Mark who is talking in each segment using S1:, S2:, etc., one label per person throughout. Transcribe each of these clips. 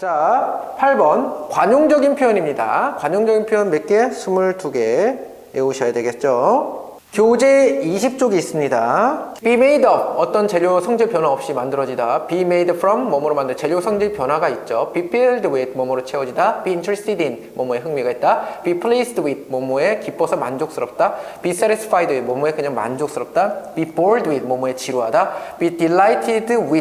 S1: 자, 8번 관용적인 표현입니다. 관용적인 표현 몇 개? 22개 외우셔야 되겠죠. 교재 20쪽이 있습니다. be made of 어떤 재료 성질 변화 없이 만들어지다. be made from 뭐뭐로 만든 재료 성질 변화가 있죠. be filled with 뭐뭐로 채워지다. be interested in 뭐뭐에 흥미가 있다. be pleased with 뭐뭐에 기뻐서 만족스럽다. be satisfied with 뭐뭐에 그냥 만족스럽다. be bored with 뭐뭐에 지루하다. be delighted with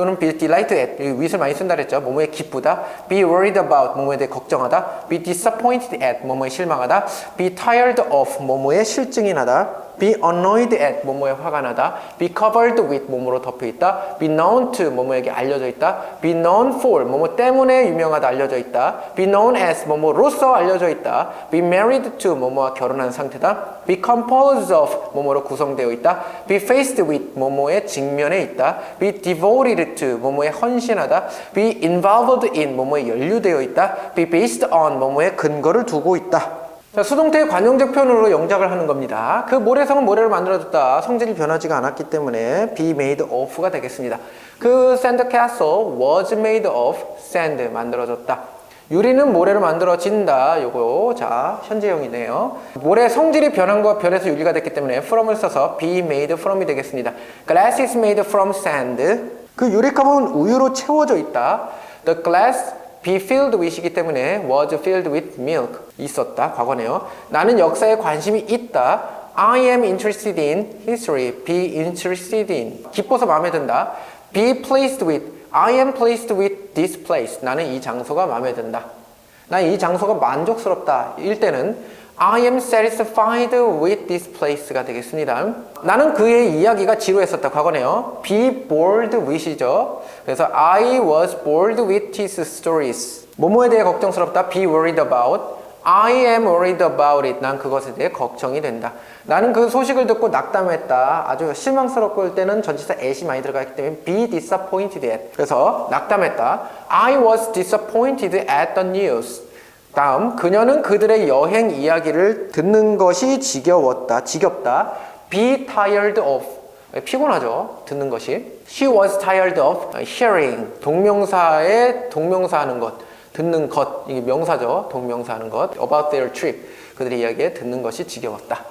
S1: 또는 be delighted at 여기 with을 많이 쓴다 그랬죠. 뭐뭐에 기쁘다. be worried about 뭐뭐에 대해 걱정하다. be disappointed at 뭐뭐에 실망하다. be tired of 뭐뭐에 실증이 나다. Be annoyed at 뭐뭐에 화가 나다. be covered with 뭐뭐로 덮여 있다. be known to 뭐뭐에게 알려져 있다. be known for 뭐뭐 때문에 유명하다 알려져 있다. be known as 뭐뭐로서 알려져 있다. be married to 뭐뭐와 결혼한 상태다. be composed of 뭐뭐로 구성되어 있다. be faced with 뭐뭐에 직면해 있다. be devoted to 뭐뭐에 헌신하다. be involved in 뭐뭐에 연루되어 있다. be based on 뭐뭐에 근거를 두고 있다. 자, 수동태의 관용적 표현으로 영작을 하는 겁니다. 그 모래성은 모래를 만들어줬다. 성질이 변하지가 않았기 때문에 be made of가 되겠습니다. 그 sand castle was made of sand 만들어졌다. 유리는 모래로 만들어진다. 요거 자 현재형이네요. 모래 성질이 변한 거 변해서 유리가 됐기 때문에 from을 써서 be made from이 되겠습니다. Glass is made from sand. 그 유리컵은 우유로 채워져 있다. The glass be filled with이기 때문에 was filled with milk 있었다 과거네요. 나는 역사에 관심이 있다. I am interested in history. Be interested in 기뻐서 마음에 든다. Be pleased with. I am pleased with this place. 나는 이 장소가 마음에 든다. 난이 장소가 만족스럽다. 일 때는 I am satisfied with this place가 되겠습니다. 나는 그의 이야기가 지루했었다. 과거네요. Be bored with이죠. 그래서 I was bored with his stories. 뭐뭐에 대해 걱정스럽다. Be worried about. I am worried about it. 난 그것에 대해 걱정이 된다. 나는 그 소식을 듣고 낙담했다. 아주 실망스럽고 할 때는 전치사 at이 많이 들어가기 때문에 be disappointed at. 그래서 낙담했다. I was disappointed at the news. 다음, 그녀는 그들의 여행 이야기를 듣는 것이 지겨웠다. 지겹다. be tired of. 피곤하죠. 듣는 것이. She was tired of hearing. 동명사에 동명사 하는 것. 듣는 것. 이게 명사죠. 동명사 하는 것. About their trip. 그들의 이야기에 듣는 것이 지겨웠다.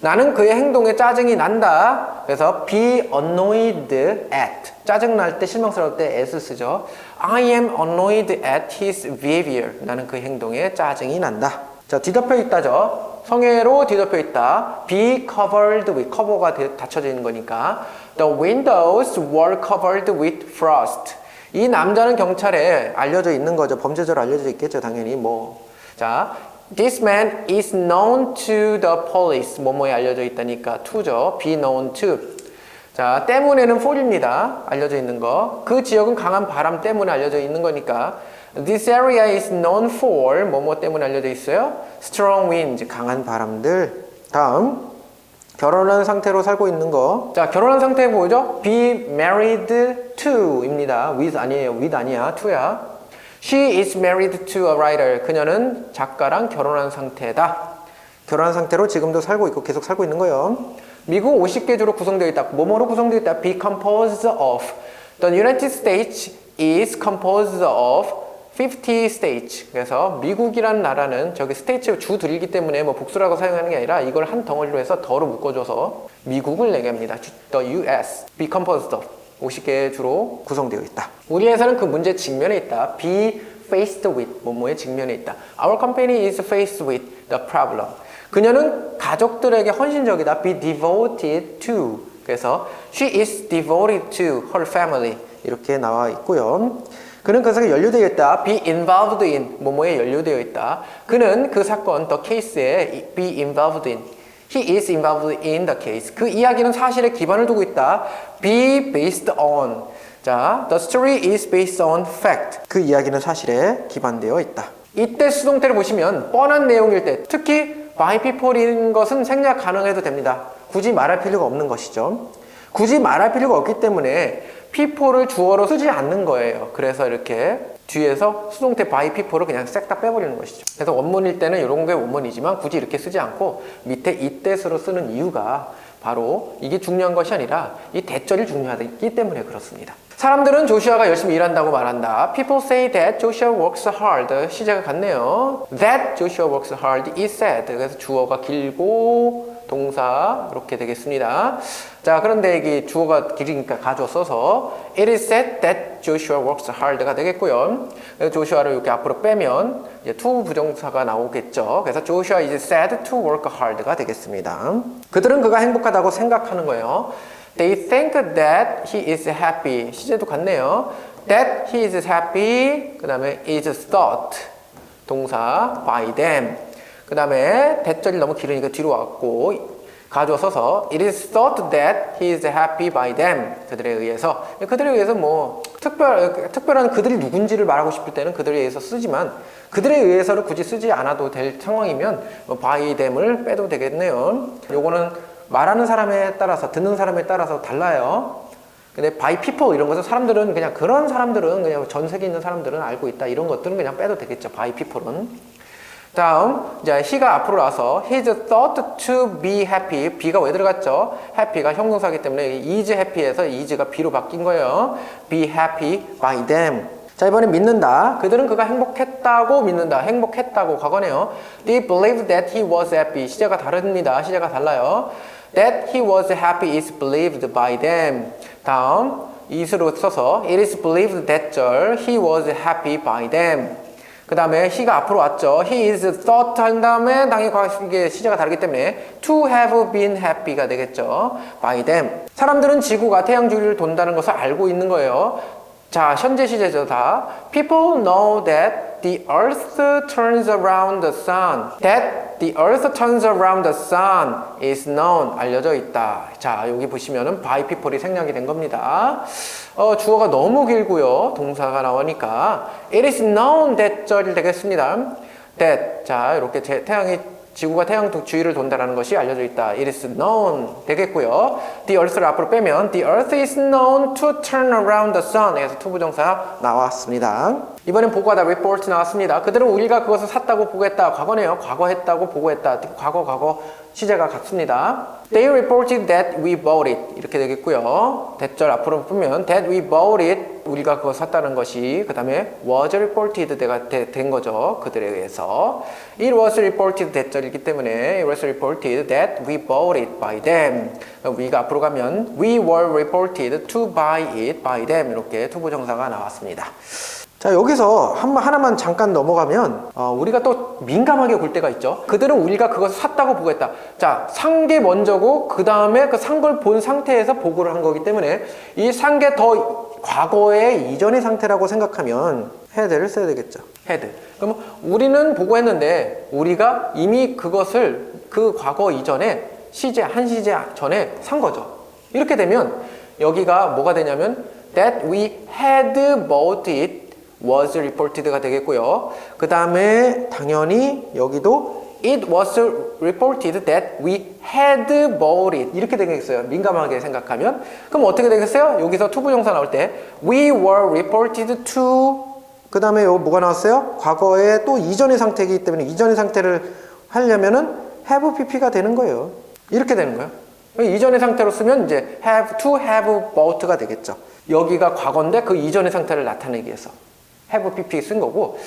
S1: 나는 그의 행동에 짜증이 난다. 그래서 be annoyed at. 짜증 날 때, 실망스러울 때 as 쓰죠. I am annoyed at his behavior. 나는 그 행동에 짜증이 난다. 자, 뒤덮여 있다죠. 성애로 뒤덮여 있다. be covered with. 커버가 닫혀져 있는 거니까. The windows were covered with frost. 이 남자는 경찰에 알려져 있는 거죠. 범죄자로 알려져 있겠죠. 당연히 뭐. 자, This man is known to the police. 뭐뭐에 알려져 있다니까 to죠. be known to. 자, 때문에는 for입니다. 알려져 있는 거. 그 지역은 강한 바람 때문에 알려져 있는 거니까 This area is known for 뭐뭐 때문에 알려져 있어요? Strong winds. 강한 바람들. 다음. 결혼한 상태로 살고 있는 거. 자, 결혼한 상태 뭐죠? Be married to 입니다. with 아니에요. with 아니야. to야. She is married to a writer. 그녀는 작가랑 결혼한 상태다. 결혼한 상태로 지금도 살고 있고 계속 살고 있는 거예요. 미국 50개 주로 구성되어 있다. 뭐뭐로 구성되어 있다. Be composed of. The United States is composed of 50 states. 그래서 미국이란 나라는 저기 스테이츠 주 들이기 때문에 뭐 복수라고 사용하는 게 아니라 이걸 한 덩어리로 해서 더로 묶어줘서 미국을 얘기합니다. The US. Be composed of. 50개 주로 구성되어 있다. 우리 회사는 그 문제 직면에 있다. Be faced with. 뭐뭐에 직면에 있다. Our company is faced with the problem. 그녀는 가족들에게 헌신적이다. Be devoted to. 그래서 she is devoted to her family. 이렇게 나와 있고요. 그는 그 사건에 연루되어 있다. Be involved in. 뭐뭐에 연루되어 있다. 그는 그 사건, the case에 be involved in. He is involved in the case. 그 이야기는 사실에 기반을 두고 있다. Be based on. 자, the story is based on fact. 그 이야기는 사실에 기반되어 있다. 이때 수동태를 보시면 뻔한 내용일 때, 특히 by people인 것은 생략 가능해도 됩니다. 굳이 말할 필요가 없는 것이죠. 굳이 말할 필요가 없기 때문에 people를 주어로 쓰지 않는 거예요. 그래서 이렇게 뒤에서 수동태 by people을 그냥 싹 다 빼버리는 것이죠. 그래서 원문일 때는 이런 게 원문이지만 굳이 이렇게 쓰지 않고 밑에 이때스로 쓰는 이유가 바로 이게 중요한 것이 아니라 이 대절이 중요하기 때문에 그렇습니다. 사람들은 조슈아가 열심히 일한다고 말한다. People say that Joshua works hard. 시제가 같네요. That Joshua works hard is said. 그래서 주어가 길고 동사 이렇게 되겠습니다. 자, 그런데 이게 주어가 길으니까 가져 써서 It is said that Joshua works hard가 되겠고요. 조슈아를 이렇게 앞으로 빼면 이제 to 부정사가 나오겠죠. 그래서 Joshua is said to work hard가 되겠습니다. 그들은 그가 행복하다고 생각하는 거예요. They think that he is happy. 시제도 같네요. That he is happy. 그 다음에 is thought. 동사 by them. 그 다음에 대절이 너무 길으니까 뒤로 왔고 가져 써서 It is thought that he is happy by them. 그들에 의해서. 그들에 의해서 뭐 특별, 특별한 그들이 누군지를 말하고 싶을 때는 그들에 의해서 쓰지만 그들에 의해서를 굳이 쓰지 않아도 될 상황이면 뭐 by them을 빼도 되겠네요. 요거는 말하는 사람에 따라서 듣는 사람에 따라서 달라요. 근데 by people 이런 것은 사람들은 그냥 그런 사람들은 그냥 전 세계에 있는 사람들은 알고 있다 이런 것들은 그냥 빼도 되겠죠. by people은. 다음 이제 he가 앞으로 나서 he's thought to be happy. be가 왜 들어갔죠? happy가 형용사기 때문에 is happy에서 is가 be로 바뀐 거예요. be happy by them. 자 이번에 믿는다. 그들은 그가 행복했다고 믿는다. 행복했다고 과거네요. They believed that he was happy. 시제가 다릅니다. 시제가 달라요. That he was happy is believed by them. 다음 is로 써서 it is believed that 절 he was happy by them. 그 다음에 he가 앞으로 왔죠. He is thought 한 다음에 당연히 이게 시제가 다르기 때문에 to have been happy가 되겠죠. by them. 사람들은 지구가 태양 주위를 돈다는 것을 알고 있는 거예요. 자, 현재 시제죠, 다. People know that the earth turns around the sun. That the earth turns around the sun is known. 알려져 있다. 자, 여기 보시면은 by people이 생략이 된 겁니다. 어, 주어가 너무 길고요. 동사가 나오니까 it is known that 절이 되겠습니다. that. 자, 이렇게 제, 태양이 지구가 태양 주위를 돈다라는 것이 알려져 있다. It is known 되겠고요. The earth를 앞으로 빼면 The earth is known to turn around the sun. 그래서 투부정사 나왔습니다. 이번엔 보고하다 report 나왔습니다. 그들은 우리가 그것을 샀다고 보고했다. 과거네요. 과거했다고 보고했다. 과거 과거 시제가 같습니다. They reported that we bought it. 이렇게 되겠고요. 대절 앞으로 보면 that we bought it. 우리가 그거 샀다는 것이 그 다음에 was reported 가된 거죠. 그들에 의해서. It was reported 대절이기 때문에 it was reported that we bought it by them. we가 앞으로 가면 we were reported to buy it by them. 이렇게 투부정사가 나왔습니다. 자 여기서 한, 하나만 잠깐 넘어가면 어, 우리가 또 민감하게 볼 때가 있죠. 그들은 우리가 그것을 샀다고 보고했다. 자 산 게 먼저고 그 다음에 그 산 걸 본 상태에서 보고를 한 거기 때문에 이 산 게 더 과거의 이전의 상태라고 생각하면 헤드를 써야 되겠죠. 헤드 그럼 우리는 보고했는데 우리가 이미 그것을 그 과거 이전에 시제 한 시제 전에 산 거죠. 이렇게 되면 여기가 뭐가 되냐면 that we had bought it was reported가 되겠고요. 그 다음에 당연히 여기도 it was reported that we had bought it 이렇게 되겠어요. 민감하게 생각하면 그럼 어떻게 되겠어요? 여기서 투부정사 나올 때 we were reported to 그 다음에 요 뭐가 나왔어요? 과거에 또 이전의 상태이기 때문에 이전의 상태를 하려면은 have pp가 되는 거예요. 이렇게 되는 거예요. 이전의 상태로 쓰면 이제 have to have bought가 되겠죠. 여기가 과거인데 그 이전의 상태를 나타내기 위해서. Have pp 쓴 거고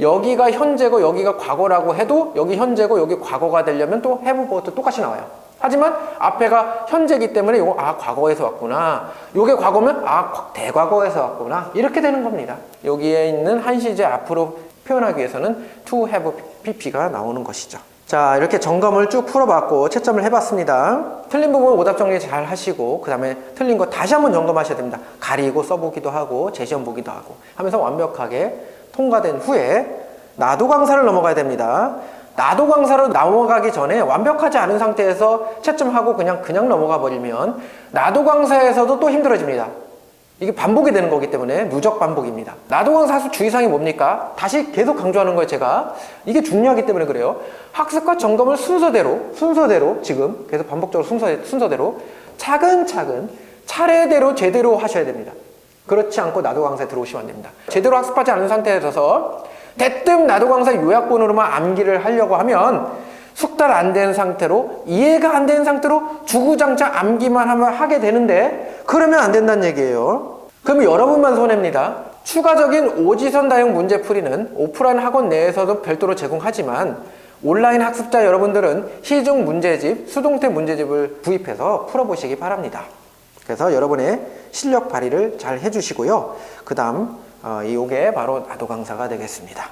S1: 여기가 현재고 여기가 과거라고 해도 여기 현재고 여기 과거가 되려면 또 have bought 똑같이 나와요. 하지만 앞에가 현재기 때문에 이거 아 과거에서 왔구나. 요게 과거면 아 대과거에서 왔구나. 이렇게 되는 겁니다. 여기에 있는 한 시제 앞으로 표현하기 위해서는 to have pp가 나오는 것이죠. 자 이렇게 점검을 쭉 풀어봤고 채점을 해봤습니다. 틀린 부분 오답 정리 잘 하시고 그 다음에 틀린 거 다시 한번 점검하셔야 됩니다. 가리고 써보기도 하고 재시험 보기도 하고 하면서 완벽하게 통과된 후에 나도 강사를 넘어가야 됩니다. 나도 강사로 넘어가기 전에 완벽하지 않은 상태에서 채점하고 그냥 그냥 넘어가 버리면 나도 강사에서도 또 힘들어집니다 이게 반복이 되는 거기 때문에 누적 반복입니다. 나도강 사수 주의사항이 뭡니까? 다시 계속 강조하는 거예요, 제가. 이게 중요하기 때문에 그래요. 학습과 점검을 순서대로, 순서대로, 지금 계속 반복적으로 순서, 순서대로 차근차근 차례대로 제대로 하셔야 됩니다. 그렇지 않고 나도 강사에 들어오시면 안 됩니다. 제대로 학습하지 않은 상태에서 대뜸 나도 강사 요약본으로만 암기를 하려고 하면 숙달 안 된 상태로 이해가 안 된 상태로 주구장창 암기만 하면 하게 되는데 그러면 안 된다는 얘기예요. 그럼 여러분만 손해입니다. 추가적인 오지선 다용 문제 풀이는 오프라인 학원 내에서도 별도로 제공하지만 온라인 학습자 여러분들은 시중 문제집, 수동태 문제집을 구입해서 풀어보시기 바랍니다. 그래서 여러분의 실력 발휘를 잘 해주시고요. 그 다음, 이 요게 바로 나도 강사가 되겠습니다.